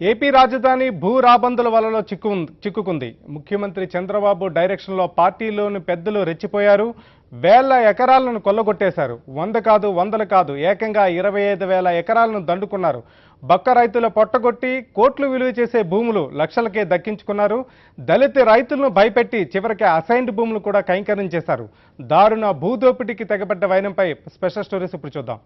AP రాజధాని భూ రాబందుల వలలో చిక్కు చిక్కుకుంది. ముఖ్యమంత్రి చంద్రబాబు డైరెక్షన్లో పార్టీలోని పెద్దలు రెచ్చిపోయారు. వేల ఎకరాలను కొల్లగొట్టేశారు. వంద కాదు వందలు కాదు ఏకంగా ఇరవై ఐదు వేల ఎకరాలను దండుకున్నారు. బక్క రైతుల పొట్టగొట్టి కోట్లు విలువ చేసే భూములు లక్షలకే దక్కించుకున్నారు. దళిత రైతులను భయపెట్టి చివరికి అసైన్డ్ భూములు కూడా కైంకర్యం చేశారు. దారుణ భూదోపిడీకి తెగబడ్డ వైనంపై స్పెషల్ స్టోరీస్ ఇప్పుడు చూద్దాం.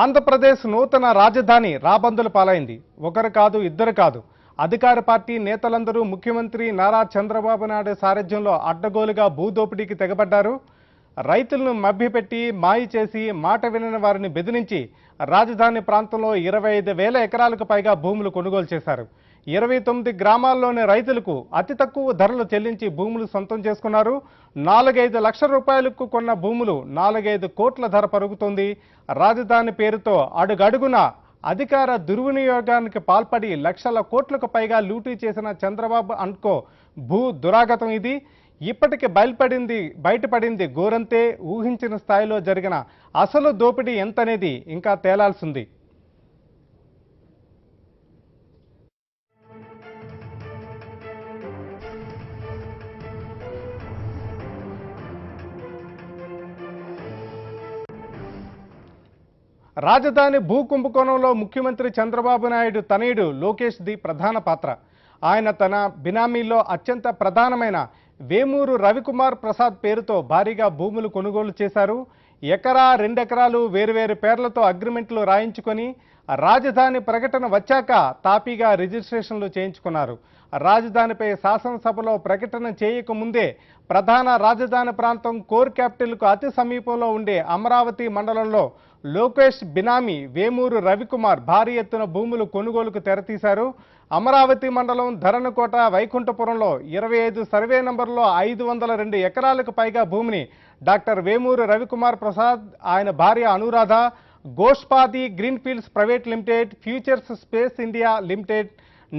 ఆంధ్రప్రదేశ్ నూతన రాజధాని రాబందుల పాలైంది. ఒకరు కాదు ఇద్దరు కాదు. అధికార పార్టీ నేతలందరూ ముఖ్యమంత్రి నారా చంద్రబాబు నాయుడు సారథ్యంలో అడ్డగోలుగా భూదోపిడీకి తెగబడ్డారు. రైతులను మభ్యపెట్టి మాయ చేసి మాట వినని వారిని బెదిరించి రాజధాని ప్రాంతంలో ఇరవై ఐదు వేల ఎకరాలకు పైగా భూములు కొనుగోలు చేశారు. ఇరవై తొమ్మిది గ్రామాల్లోని రైతులకు అతి తక్కువ ధరలు చెల్లించి భూములు సొంతం చేసుకున్నారు. నాలుగైదు లక్షల రూపాయలకు కొన్న భూములు నాలుగైదు కోట్ల ధర పరుగుతుంది. రాజధాని పేరుతో అడుగడుగున అధికార దుర్వినియోగానికి పాల్పడి లక్షల కోట్లకు పైగా లూటీ చేసిన చంద్రబాబు అండ్కో భూ దురాగతం ఇది. ఇప్పటికి బయలుపడింది బయటపడింది గోరంతే. ఊహించిన స్థాయిలో జరిగిన అసలు దోపిడీ ఎంతనేది? ఇంకా తేలాల్సింది. రాజధాని భూ కుంభకోణంలో ముఖ్యమంత్రి చంద్రబాబు నాయుడు తనయుడు లోకేష్ ది ప్రధాన పాత్ర. ఆయన తన బినామీల్లో అత్యంత ప్రధానమైన వేమూరు రవికుమార్ ప్రసాద్ పేరుతో భారీగా భూములు కొనుగోలు చేశారు. ఎకరా రెండెకరాలు వేరువేరు పేర్లతో అగ్రిమెంట్లు రాయించుకొని రాజధాని ప్రకటన వచ్చాక తాపీగా రిజిస్ట్రేషన్లు చేయించుకున్నారు. రాజధానిపై శాసనసభలో ప్రకటన చేయకముందే ప్రధాన రాజధాని ప్రాంతం కోర్ క్యాపిటల్కు అతి సమీపంలో ఉండే అమరావతి మండలంలో లోకేష్ బినామీ వేమూరు రవికుమార్ భారీ ఎత్తున భూములు కొనుగోలుకు తెరతీశారు. అమరావతి మండలం ధరణకోట వైకుంఠపురంలో ఇరవై ఐదు సర్వే నంబర్లో ఐదు వందల రెండు ఎకరాలకు పైగా భూమిని డాక్టర్ వేమూరు రవికుమార్ ప్రసాద్ ఆయన భార్య Anuradha Goshpadi greenfields private limited futures space India limited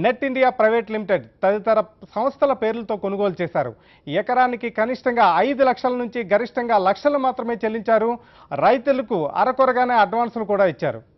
net India private limited తదితర సంస్థల పేర్లతో కొనుగోలు చేశారు. ఎకరానికి కనిష్టంగా ఐదు లక్షల నుంచి గరిష్టంగా లక్షలు మాత్రమే చెల్లించారు. రైతులకు అరకొరగానే అడ్వాన్సులు కూడా ఇచ్చారు.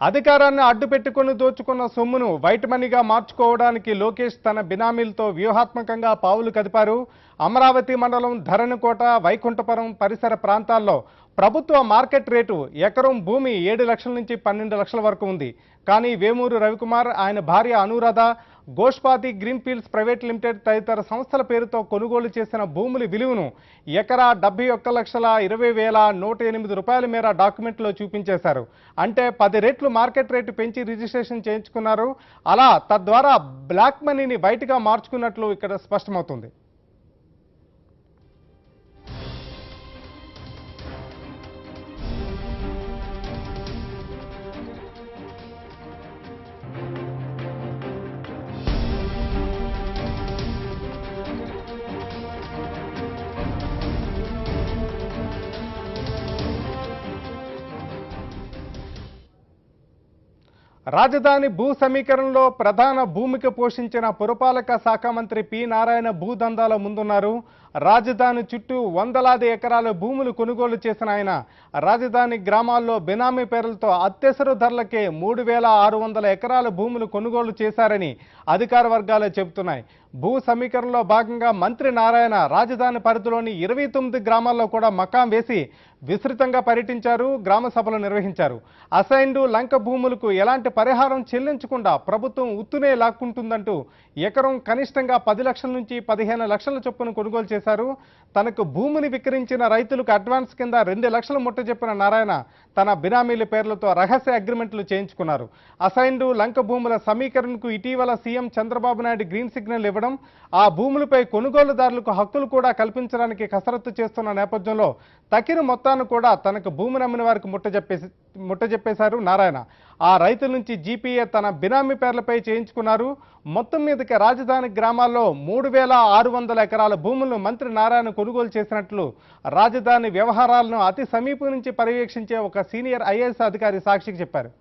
అధికారాన్ని అడ్డుపెట్టుకుని దోచుకున్న సొమ్మును వైట్ మనీగా మార్చుకోవడానికి లోకేష్ తన బినామీలతో వ్యూహాత్మకంగా పావులు కదిపారు. అమరావతి మండలం ధరణికోట వైకుంఠపురం పరిసర ప్రాంతాల్లో ప్రభుత్వ మార్కెట్ రేటు ఎకరం భూమి ఏడు లక్షల నుంచి పన్నెండు లక్షల వరకు ఉంది. కానీ వేమూరు రవికుమార్ ఆయన భార్య Anuradha Goshpathi greenfields private limited తదితర సంస్థల పేరుతో కొనుగోలు చేసిన భూముల విలువను ఎకరా డెబ్బై ఒక్క లక్షల ఇరవై వేల నూట ఎనిమిది రూపాయల మేర డాక్యుమెంట్లో చూపించేశారు. అంటే పది రెట్లు మార్కెట్ రేటు పెంచి రిజిస్ట్రేషన్ చేయించుకున్నారు. అలా తద్వారా బ్లాక్ మనీని బయటగా మార్చుకున్నట్లు ఇక్కడ స్పష్టమవుతుంది. రాజధాని భూ సమీకరణలో ప్రధాన భూమిక పోషించిన పురపాలక శాఖ మంత్రి పి నారాయణ భూదందాల ముందున్నారు. రాజధాని చుట్టూ వందలాది ఎకరాల భూములు కొనుగోలు చేసిన ఆయన. రాజధాని గ్రామాల్లో బినామీ పేర్లతో అత్యవసర ధరలకే మూడు వేల ఆరు వందల ఎకరాల భూములు కొనుగోలు చేశారని అధికార వర్గాలు చెబుతున్నాయి. భూ సమీకరణలో భాగంగా మంత్రి నారాయణ రాజధాని పరిధిలోని ఇరవై తొమ్మిది గ్రామాల్లో కూడా మకాం వేసి విస్తృతంగా పర్యటించారు గ్రామ సభలు నిర్వహించారు. అసైన్డు లంక భూములకు ఎలాంటి పరిహారం చెల్లించకుండా ప్రభుత్వం ఉత్తునే లాక్కుంటుందంటూ ఎకరం కనిష్టంగా పది లక్షల నుంచి పదిహేను లక్షల చొప్పున కొనుగోలు చేశారు. తనకు భూమిని విక్రయించిన రైతులకు అడ్వాన్స్ కింద రెండు లక్షలు ముట్ట చెప్పిన నారాయణ తన బినామీల పేర్లతో రహస్య అగ్రిమెంట్లు చేయించుకున్నారు. అసైన్డ్ లంక భూముల సమీకరణకు ఇటీవల CM Chandrababu Naidu green signal ఇవ్వడం ఆ భూములపై కొనుగోలుదారులకు హక్కులు కూడా కల్పించడానికి కసరత్తు చేస్తున్న నేపథ్యంలో తకిన మొత్తాన్ని కూడా తనకు భూమిని అమ్మిన వారికి ముట్టజెప్పేసి ముట్టజెప్పేశారు నారాయణ. ఆ రైతుల నుంచి జీపీఏ తన బినామీ పేర్లపై చేయించుకున్నారు. మొత్తం మీదకి రాజధాని గ్రామాల్లో మూడు వేల ఆరు వందల ఎకరాల భూములను మంత్రి నారాయణ కొనుగోలు చేసినట్లు రాజధాని వ్యవహారాలను అతి సమీపం నుంచి పర్యవేక్షించే ఒక సీనియర్ ఐఏఎస్ అధికారి సాక్షికి చెప్పారు.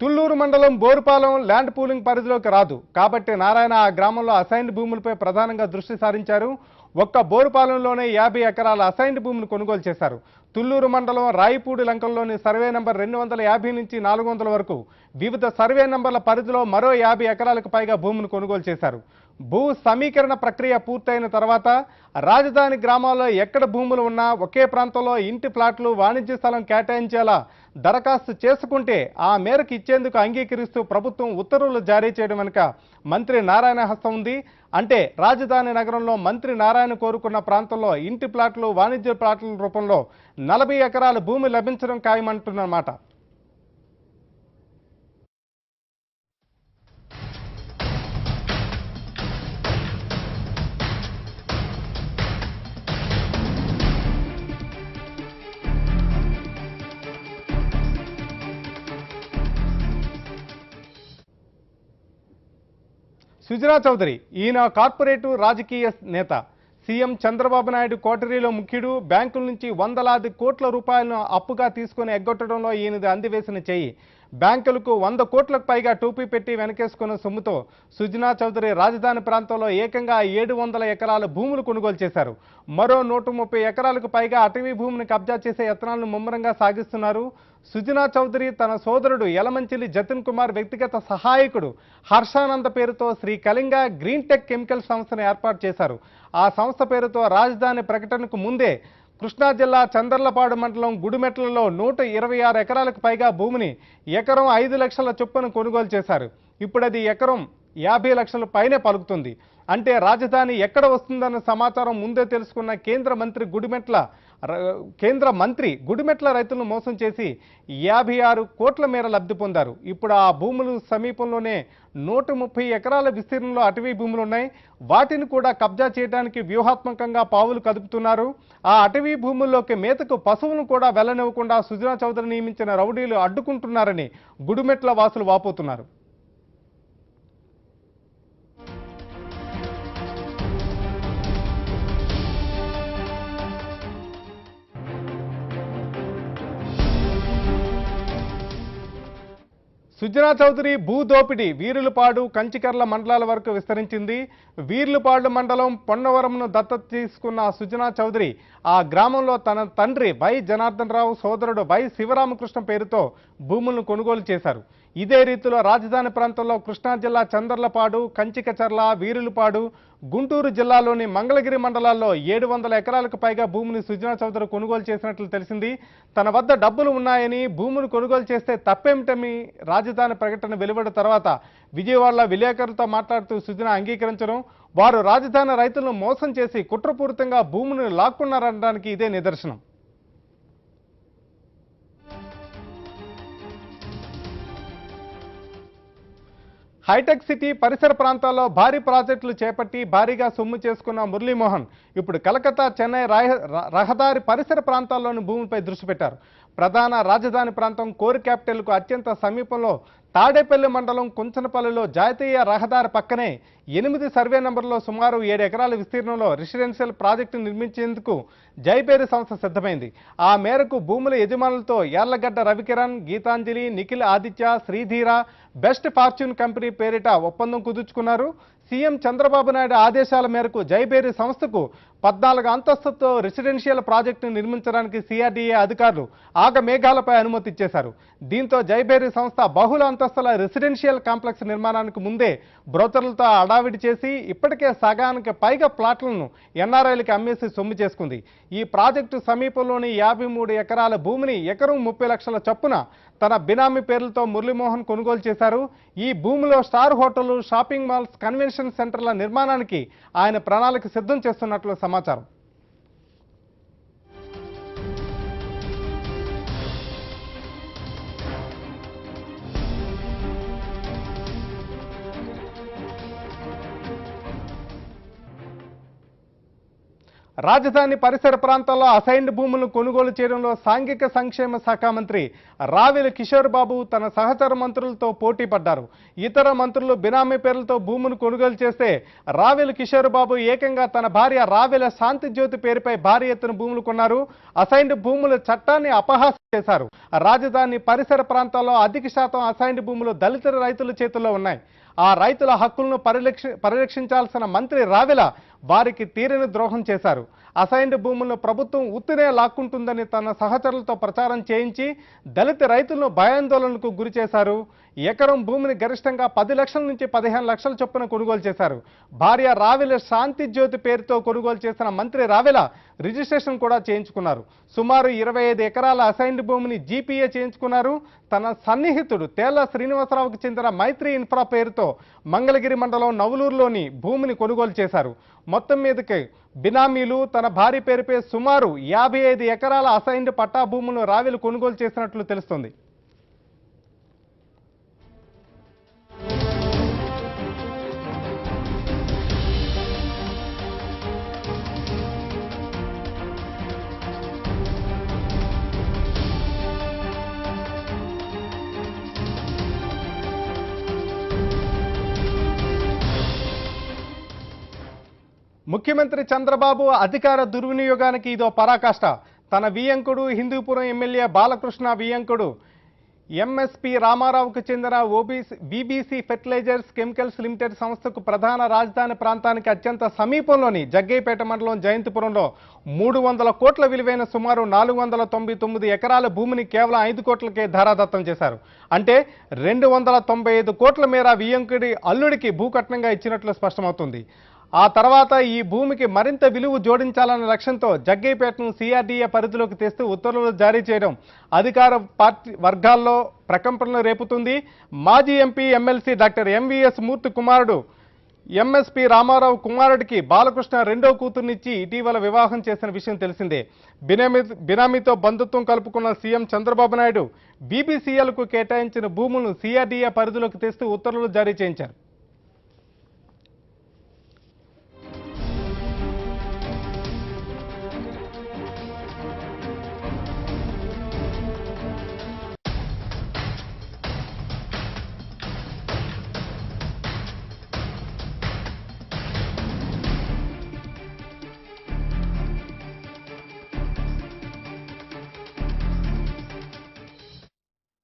తుళ్ళూరు మండలం బోరుపాలెం ల్యాండ్ పూలింగ్ పరిధిలోకి రాదు. కాబట్టి నారాయణ ఆ గ్రామంలో అసైన్డ్ భూములపై ప్రధానంగా దృష్టి సారించారు. ఒక్క బోరుపాలెంలోనే యాభై ఎకరాల అసైన్డ్ భూములు కొనుగోలు చేశారు. తుల్లూరు మండలం రాయిపూడి లంకల్లోని సర్వే నంబర్ రెండు వందల యాభై నుంచి నాలుగు వందల వరకు వివిధ సర్వే నంబర్ల పరిధిలో మరో యాభై ఎకరాలకు పైగా భూములు కొనుగోలు చేశారు. భూ సమీకరణ ప్రక్రియ పూర్తయిన తర్వాత రాజధాని గ్రామాల్లో ఎక్కడ భూములు ఉన్నా ఒకే ప్రాంతంలో ఇంటి ప్లాట్లు వాణిజ్య స్థలం కేటాయించేలా దరఖాస్తు చేసుకుంటే ఆ మేరకు ఇచ్చేందుకు అంగీకరిస్తూ ప్రభుత్వం ఉత్తర్వులు జారీ చేయడం వెనుక మంత్రి నారాయణ హస్తం ఉంది. అంటే రాజధాని నగరంలో మంత్రి నారాయణ కోరుకున్న ప్రాంతంలో ఇంటి ప్లాట్లు వాణిజ్య ప్లాట్ల రూపంలో నలభై ఎకరాల భూమి లభించడం ఖాయమంటున్నమాట. సుజనా చౌదరి ఈయన కార్పొరేటు రాజకీయ నేత. సీఎం చంద్రబాబు నాయుడు కోటరీలో ముఖ్యుడు బ్యాంకుల నుంచి వందలాది కోట్ల రూపాయలను అప్పుగా తీసుకుని ఎగ్గొట్టడంలో ఈయనది అందివేసిన చేయి. బ్యాంకులకు వంద కోట్లకు పైగా టోపీ పెట్టి వెనకేసుకున్న సొమ్ముతో సుజనా చౌదరి రాజధాని ప్రాంతంలో ఏకంగా ఏడు వందల ఎకరాల భూములు కొనుగోలు చేశారు. మరో నూట ముప్పై ఎకరాలకు పైగా అటవీ భూమిని కబ్జా చేసే యత్నాలను ముమ్మరంగా సాగిస్తున్నారు. సుజనా చౌదరి తన సోదరుడు యలమంచిలి జతిన్ కుమార్ వ్యక్తిగత సహాయకుడు హర్షానంద పేరుతో Sri Kalinga green tech chemical సంస్థను ఏర్పాటు చేశారు. ఆ సంస్థ పేరుతో రాజధాని ప్రకటనకు ముందే కృష్ణా జిల్లా చందర్లపాడు మండలం గుడిమెట్లలో నూట ఇరవై ఆరు ఎకరాలకు పైగా భూమిని ఎకరం ఐదు లక్షల చొప్పున కొనుగోలు చేశారు. ఇప్పుడు అది ఎకరం యాభై లక్షల పైనే పలుకుతుంది. అంటే రాజధాని ఎక్కడ వస్తుందన్న సమాచారం ముందే తెలుసుకున్న కేంద్ర మంత్రి గుడిమెట్ల కేంద్ర మంత్రి గుడిమెట్ల రైతులను మోసం చేసి యాభై ఆరు కోట్ల మేర లబ్ధి పొందారు. ఇప్పుడు ఆ భూములు సమీపంలోనే నూట ముప్పై ఎకరాల విస్తీర్ణంలో అటవీ భూములు ఉన్నాయి. వాటిని కూడా కబ్జా చేయడానికి వ్యూహాత్మకంగా పావులు కదుపుతున్నారు. ఆ అటవీ భూముల్లోకి మేతకు పశువులను కూడా వెళ్ళనివ్వకుండా సుజనా చౌదరి నియమించిన రౌడీలు అడ్డుకుంటున్నారని గుడిమెట్ల వాసులు వాపోతున్నారు. సుజనా చౌదరి భూ దోపిడీ వీరులపాడు కంచికర్ల మండలాల వరకు విస్తరించింది. వీర్లుపాడు మండలం పొన్నవరంను దత్తత తీసుకున్న సుజనా చౌదరి ఆ గ్రామంలో తన తండ్రి వై జనార్దన్ రావు సోదరుడు వై శివరామకృష్ణ పేరుతో భూములను కొనుగోలు చేశారు. ఇదే రీతిలో రాజధాని ప్రాంతంలో కృష్ణా జిల్లా చందర్లపాడు కంచికచర్ల వీరులపాడు గుంటూరు జిల్లాలోని మంగళగిరి మండలాల్లో ఏడు వందల ఎకరాలకు పైగా భూమిని సుజనా చౌదరి కొనుగోలు చేసినట్లు తెలిసింది. తన వద్ద డబ్బులు ఉన్నాయని భూమిని కొనుగోలు చేస్తే తప్పేమిటని రాజధాని ప్రకటన వెలువడిన తర్వాత విజయవాడలో విలేకరులతో మాట్లాడుతూ సుజనా అంగీకరించడం వారు రాజధాని రైతులను మోసం చేసి కుట్రపూరితంగా భూమిని లాక్కున్నారనడానికి ఇదే నిదర్శనం. హైటెక్ సిటీ పరిసర ప్రాంతాల్లో భారీ ప్రాజెక్టులు చేపట్టి భారీగా సొమ్ము చేసుకున్న మురళీమోహన్ ఇప్పుడు కలకత్తా చెన్నై రాయ- రహదారి పరిసర ప్రాంతాల్లోని భూమిపై దృష్టి పెట్టారు. ప్రధాన రాజధాని ప్రాంతం కోర్ క్యాపిటల్కు అత్యంత సమీపంలో తాడేపల్లి మండలం కుంచనపల్లిలో జాతీయ రహదారి పక్కనే ఎనిమిది సర్వే నంబర్లో సుమారు ఏడు ఎకరాల విస్తీర్ణంలో రెసిడెన్షియల్ ప్రాజెక్టు నిర్మించేందుకు జైపేరు సంస్థ సిద్ధమైంది. ఆ మేరకు భూముల యజమానులతో Yarlagadda Ravikiran Geetanjali Nikhil Aditya Sridheera best fortune company పేరిట ఒప్పందం కుదుర్చుకున్నారు. సీఎం చంద్రబాబు నాయుడు ఆదేశాల మేరకు జైబేరి సంస్థకు పద్నాలుగు అంతస్తుతో రెసిడెన్షియల్ ప్రాజెక్టును నిర్మించడానికి సిఆర్డీఏ అధికారులు ఆగ మేఘాలపై అనుమతి ఇచ్చేశారు. దీంతో జైబేరి సంస్థ బహుళ అంతస్తుల రెసిడెన్షియల్ కాంప్లెక్స్ నిర్మాణానికి ముందే బ్రోకర్లతో అడావిడి హడావిడి చేసి ఇప్పటికే సగానికి పైగా ప్లాట్లను ఎన్ఆర్ఐలకి అమ్మేసి సొమ్ము చేసుకుంది. ఈ ప్రాజెక్టు సమీపంలోని యాభై మూడు ఎకరాల భూమిని ఎకరం ముప్పై లక్షల చొప్పున తన బినామీ పేర్లతో మురళీమోహన్ కొనుగోలు చేశారు. ఈ భూమిలో స్టార్ హోటళ్ళు షాపింగ్ మాల్స్ కన్వెన్షన్ సెంటర్ల నిర్మాణానికి ఆయన ప్రణాళిక సిద్ధం చేస్తున్నట్లు సమాచారం. రాజధాని పరిసర ప్రాంతాల్లో అసైన్డ్ భూములను కొనుగోలు చేయడంలో సాంఘిక సంక్షేమ శాఖ మంత్రి రావెల కిషోర్ బాబు తన సహచర మంత్రులతో పోటీ పడ్డారు. ఇతర మంత్రులు బినామీ పేర్లతో భూములు కొనుగోలు చేస్తే రావెల కిషోర్ బాబు ఏకంగా తన భార్య రావెల శాంతి జ్యోతి పేరుపై భారీ ఎత్తున భూములు కొన్నారు. అసైన్డ్ భూముల చట్టాన్ని అపహాస్యం చేశారు. రాజధాని పరిసర ప్రాంతాల్లో అధిక శాతం అసైన్డ్ భూములు దళిత రైతుల చేతుల్లో ఉన్నాయి. ఆ రైతుల హక్కులను పరిరక్ష పరిరక్షించాల్సిన మంత్రి రావెల వారికి తీరని ద్రోహం చేశారు. అసైన్డ్ భూములను ప్రభుత్వం ఉత్తినే లాక్కుంటుందని తన సహచరులతో ప్రచారం చేయించి దళిత రైతులను భయాందోళనకు గురి చేశారు. ఎకరం భూమిని గరిష్టంగా పది లక్షల నుంచి పదిహేను లక్షల చొప్పున కొనుగోలు చేశారు. భార్య రావెల శాంతి జ్యోతి పేరుతో కొనుగోలు చేసిన మంత్రి రావెల రిజిస్ట్రేషన్ కూడా చేయించుకున్నారు. సుమారు ఇరవై ఐదు ఎకరాల అసైన్డ్ భూమిని జీపీఏ చేయించుకున్నారు. తన సన్నిహితుడు తేళ్ళ శ్రీనివాసరావుకు చెందిన మైత్రి ఇన్ఫ్రా పేరుతో మంగళగిరి మండలం నవలూరులోని భూమిని కొనుగోలు చేశారు. మొత్తం మీదకి. బినామీలు తన భార్య పేరుపై సుమారు యాభై ఐదు ఎకరాల అసైన్డ్ పట్టా భూములను రావిలు కొనుగోలు చేసినట్లు తెలుస్తోంది. ముఖ్యమంత్రి చంద్రబాబు అధికార దుర్వినియోగానికి ఇదో పరాకాష్ట. తన వియంకుడు హిందూపురం ఎమ్మెల్యే బాలకృష్ణ వియంకుడు ఎంఎస్పి రామారావుకు చెందిన OBC BBC fertilisers chemicals limited సంస్థకు ప్రధాన రాజధాని ప్రాంతానికి అత్యంత సమీపంలోని జగ్గైపేట మండలం జయంతిపురంలో మూడు వందల కోట్ల విలువైన సుమారు నాలుగు వందల తొంభై తొమ్మిది ఎకరాల భూమిని కేవలం ఐదు కోట్లకే ధారాదత్తం చేశారు. అంటే రెండు వందల తొంభై ఐదు కోట్ల మేర వియంకుడి అల్లుడికి భూకట్నంగా ఇచ్చినట్లు స్పష్టమవుతుంది. ఆ తర్వాత ఈ భూమికి మరింత విలువ జోడించాలన్న లక్ష్యంతో జగ్గైపేటను సిఆర్డీఏ పరిధిలోకి తెస్తూ ఉత్తర్వులు జారీ చేయడం అధికార పార్టీ వర్గాల్లో ప్రకంపనలు రేపుతుంది. మాజీ MP MLC doctor MVS Murthy కుమారుడు ఎంఎస్పి రామారావు కుమారుడికి బాలకృష్ణ రెండో కూతుర్నిచ్చి ఇటీవల వివాహం చేసిన విషయం తెలిసిందే. బినామీ బినామీతో బంధుత్వం కలుపుకున్న సీఎం చంద్రబాబు నాయుడు బీబీసీఎల్కు కేటాయించిన భూములను సీఆర్డీఏ పరిధిలోకి తెస్తూ ఉత్తర్వులు జారీ చేయించారు.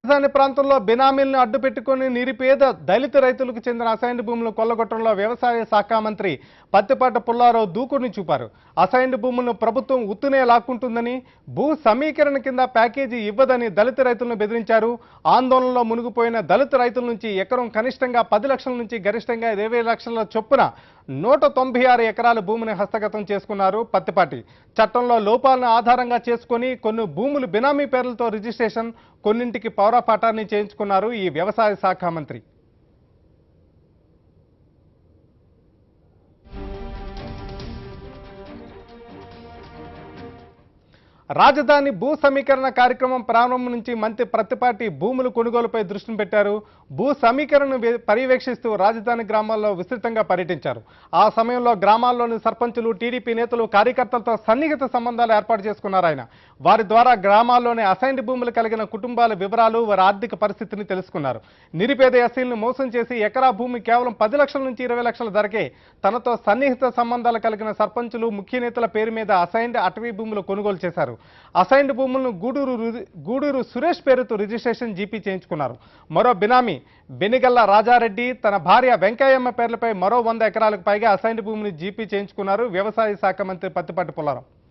రాజధాని ప్రాంతంలో బినామీలను అడ్డుపెట్టుకుని నిరుపేద దళిత రైతులకు చెందిన అసైన్డ్ భూములు కొల్లగొట్టడంలో వ్యవసాయ శాఖ మంత్రి పత్తిపాట పుల్లారావు దూకుడిని చూపారు. అసైన్డ్ భూములను ప్రభుత్వం ఉత్తునే లాక్కుంటుందని భూ సమీకరణ కింద ప్యాకేజీ ఇవ్వదని దళిత రైతులను బెదిరించారు. ఆందోళనలో మునిగిపోయిన దళిత రైతుల నుంచి ఎకరం కనిష్టంగా పది లక్షల నుంచి గరిష్టంగా ఇరవై లక్షల చొప్పున నూట తొంభై ఆరు ఎకరాల భూమిని హస్తగతం చేసుకున్నారు పత్తిపాటి. చట్టంలో లోపాలను ఆధారంగా చేసుకొని కొన్ని భూములు బినామీ పేర్లతో రిజిస్ట్రేషన్ కొన్నింటికి పౌర పటాన్ని చేయించుకున్నారు ఈ వ్యవసాయ శాఖ మంత్రి. రాజధాని భూ సమీకరణ కార్యక్రమం ప్రారంభం నుంచి మంత్రి ప్రతిపాటి భూముల కొనుగోలుపై దృష్టిని పెట్టారు. భూ సమీకరణను పర్యవేక్షిస్తూ రాజధాని గ్రామాల్లో విస్తృతంగా పర్యటించారు. ఆ సమయంలో గ్రామాల్లోని సర్పంచులు టీడీపీ నేతలు కార్యకర్తలతో సన్నిహిత సంబంధాలు ఏర్పాటు చేసుకున్నారు ఆయన. వారి ద్వారా గ్రామాల్లోని అసైన్డ్ భూములు కలిగిన కుటుంబాల వివరాలు వారి ఆర్థిక పరిస్థితిని తెలుసుకున్నారు. నిరుపేద ఎస్సీలను మోసం చేసి ఎకరా భూమి కేవలం పది లక్షల నుంచి ఇరవై లక్షల ధరకే తనతో సన్నిహిత సంబంధాలు కలిగిన సర్పంచులు ముఖ్య నేతల పేరు మీద అసైన్డ్ అటవీ భూములు కొనుగోలు చేశారు. అసైన్డ్ భూములను గూడూరు గూడూరు సురేష్ పేరుతో రిజిస్ట్రేషన్ జీపీ చేయించుకున్నారు. మరో బినామీ బెనిగల్ల రాజారెడ్డి తన భార్య వెంకయ్యమ్మ పేర్లపై మరో వంద ఎకరాలకు పైగా అసైన్డ్ భూమిని జీపీ చేయించుకున్నారు వ్యవసాయ శాఖ మంత్రి పత్తిపాటి పుల్లారావు.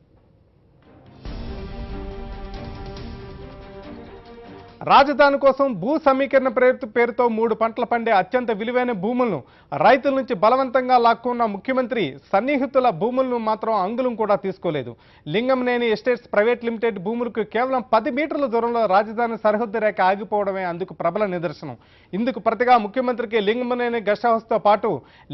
రాజధాని కోసం భూ సమీకరణ పేరు పేరుతో మూడు పంటలు పండే అత్యంత విలువైన భూములను రైతుల నుంచి బలవంతంగా లాక్కున్న ముఖ్యమంత్రి సన్నిహితుల భూములను మాత్రం అంగుళం కూడా తీసుకోలేదు. లింగంనేని ఎస్టేట్స్ ప్రైవేట్ లిమిటెడ్ భూములకు కేవలం పది మీటర్ల దూరంలో రాజధాని సరిహద్దు రేఖ ఆగిపోవడమే అందుకు ప్రబల నిదర్శనం. ఇందుకు ప్రతిగా ముఖ్యమంత్రికి లింగంనేని గెస్ట్ హౌస్తో పాటు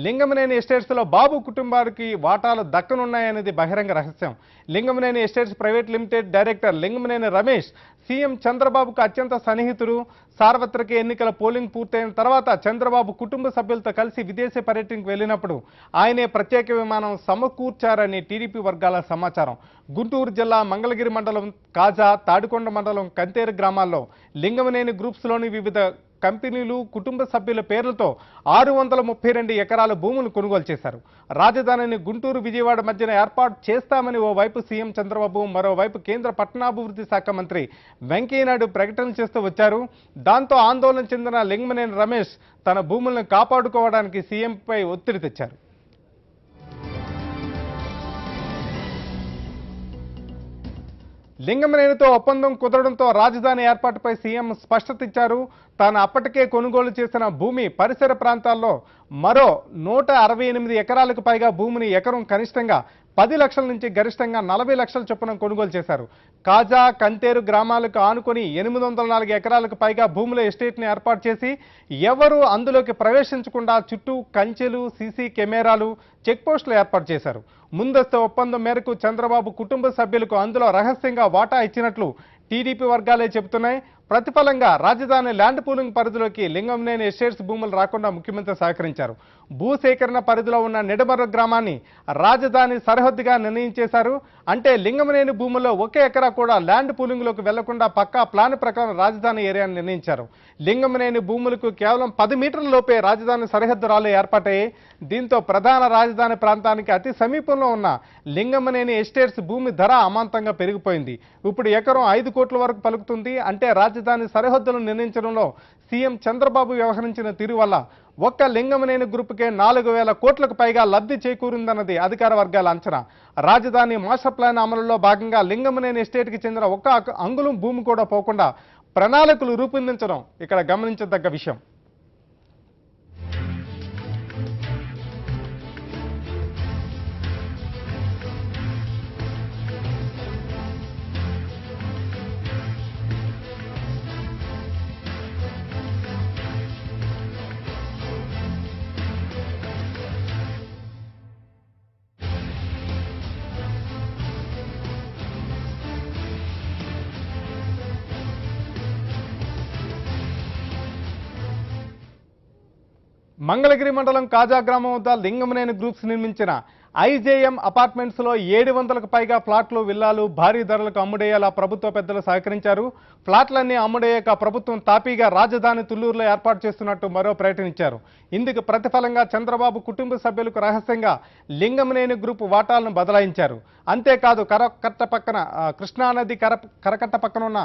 లింగంనేని ఎస్టేట్స్లో బాబు కుటుంబానికి వాటాలు దక్కనున్నాయనేది బహిరంగ రహస్యం. Lingamaneni estates private limited director Lingamaneni Ramesh CM చంద్రబాబుకు అత్యంత సన్నిహితుడు సార్వత్రిక ఎన్నికల పోలింగ్ పూర్తయిన తర్వాత చంద్రబాబు కుటుంబ సభ్యులతో కలిసి విదేశీ పర్యటనకు వెళ్ళినప్పుడు ఆయనే ప్రత్యేక విమానం సమకూర్చారని టీడీపీ వర్గాల సమాచారం. గుంటూరు జిల్లా మంగళగిరి మండలం కాజా తాడికొండ మండలం కంతేరు గ్రామాల్లో లింగమనేని గ్రూప్స్లోని వివిధ కంపెనీలు కుటుంబ సభ్యుల పేర్లతో ఆరు వందల ముప్పై రెండు ఎకరాల భూములు కొనుగోలు చేశారు. రాజధానిని గుంటూరు విజయవాడ మధ్యన ఏర్పాటు చేస్తామని ఓవైపు సీఎం చంద్రబాబు మరోవైపు కేంద్ర పట్టణాభివృద్ధి శాఖ మంత్రి వెంకయ్యనాయుడు ప్రకటన చేస్తూ వచ్చారు. దాంతో ఆందోళన చెందిన లింగమనేని రమేష్ తన భూములను కాపాడుకోవడానికి సీఎంపై ఒత్తిడి తెచ్చారు. లింగమనేనితో ఒప్పందం కుదరడంతో రాజధాని ఏర్పాటుపై సీఎం స్పష్టత ఇచ్చారు. తాను అప్పటికే కొనుగోలు చేసిన భూమి పరిసర ప్రాంతాల్లో మరో నూట అరవై ఎనిమిది ఎకరాలకు పైగా భూమిని ఎకరం కనిష్టంగా పది లక్షల నుంచి గరిష్టంగా నలభై లక్షల చొప్పున కొనుగోలు చేశారు. కాజా కంతేరు గ్రామాలకు ఆనుకొని ఎనిమిది వందల నాలుగు ఎకరాలకు పైగా భూముల ఎస్టేట్ని ఏర్పాటు చేసి ఎవరూ అందులోకి ప్రవేశించకుండా చుట్టూ కంచెలు సీసీ కెమెరాలు చెక్పోస్టులు ఏర్పాటు చేశారు. ముందస్తు ఒప్పందం మేరకు చంద్రబాబు కుటుంబ సభ్యులకు అందులో రహస్యంగా వాటా ఇచ్చినట్లు టీడీపీ వర్గాలే చెబుతున్నాయి. ప్రతిఫలంగా రాజధాని ల్యాండ్ పూలింగ్ పరిధిలోకి లింగంనేని ఎస్టేట్స్ భూములు రాకుండా ముఖ్యమంత్రి సహకరించారు. భూసేకరణ పరిధిలో ఉన్న నిడమర్ర గ్రామాన్ని రాజధాని సరిహద్దుగా నిర్ణయించేశారు అంటే లింగంనేని భూముల్లో ఒకే ఎకరా కూడా ల్యాండ్ పూలింగ్లోకి వెళ్ళకుండా పక్కా ప్లాన్ ప్రకారం రాజధాని ఏరియాను నిర్ణయించారు. లింగంనేని భూములకు కేవలం పది మీటర్ల లోపే రాజధాని సరిహద్దు రాళ్ళు ఏర్పాటాయి దీంతో ప్రధాన రాజధాని ప్రాంతానికి అతి సమీపంలో ఉన్న లింగంనేని ఎస్టేట్స్ భూమి ధర అమాంతంగా పెరిగిపోయింది. ఇప్పుడు ఎకరం ఐదు కోట్ల వరకు పలుకుతుంది. అంటే రాజ రాజధాని సరిహద్దులను నిర్ణయించడంలో సీఎం చంద్రబాబు వ్యవహరించిన తీరు వల్ల ఒక్క లింగమనేని గ్రూప్కే నాలుగు వేల కోట్లకు పైగా లబ్ధి చేకూరిందన్నది అధికార వర్గాల అంచనా. రాజధాని మాస్టర్ ప్లాన్ అమలులో భాగంగా లింగమనేని ఎస్టేట్కి చెందిన ఒక్క అంగుళం భూమి కూడా పోకుండా ప్రణాళికలు రూపొందించడం ఇక్కడ గమనించదగ్గ విషయం. మంగళగిరి మండలం కాజా గ్రామం వద్ద లింగమనేని గ్రూప్స్ నిర్మించిన ఐజేఎం అపార్ట్మెంట్స్లో ఏడు వందలకు పైగా ఫ్లాట్లు విల్లాలు భారీ ధరలకు అమ్ముడేయాలా ప్రభుత్వ పెద్దలు సహకరించారు. ఫ్లాట్లన్నీ అమ్ముడయ్యాక ప్రభుత్వం తాపీగా రాజధాని తుల్లూరులో ఏర్పాటు చేస్తున్నట్టు మరో ప్రకటించారు. ఇందుకు ప్రతిఫలంగా చంద్రబాబు కుటుంబ సభ్యులకు రహస్యంగా లింగమనేని గ్రూప్ వాటాలను బదలాయించారు. అంతేకాదు కరకట్ట పక్కన కృష్ణానది కర కరకట్ట పక్కన ఉన్న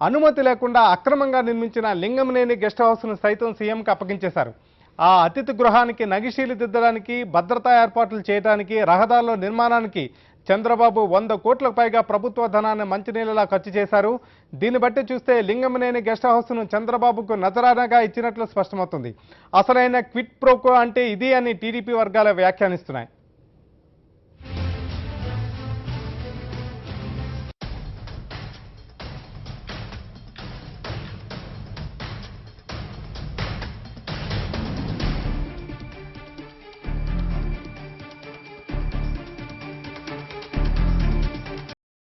అనుమతి లేకుండా అక్రమంగా నిర్మించిన లింగంనేని గెస్ట్ హౌస్ను సైతం సీఎంకి అప్పగించేశారు. ఆ అతిథి గృహానికి నగిశీలు దిద్దడానికి భద్రతా ఏర్పాట్లు చేయడానికి రహదారుల నిర్మాణానికి చంద్రబాబు వంద కోట్లకు పైగా ప్రభుత్వ ధనాన్ని మంచినీళ్ళలా ఖర్చు చేశారు. దీన్ని బట్టి చూస్తే లింగమనేని గెస్ట్ హౌస్ను చంద్రబాబుకు నజరానగా ఇచ్చినట్లు స్పష్టమవుతుంది. అసలైన క్విట్ ప్రోకో అంటే ఇది అని టీడీపీ వర్గాలు వ్యాఖ్యానిస్తున్నాయి.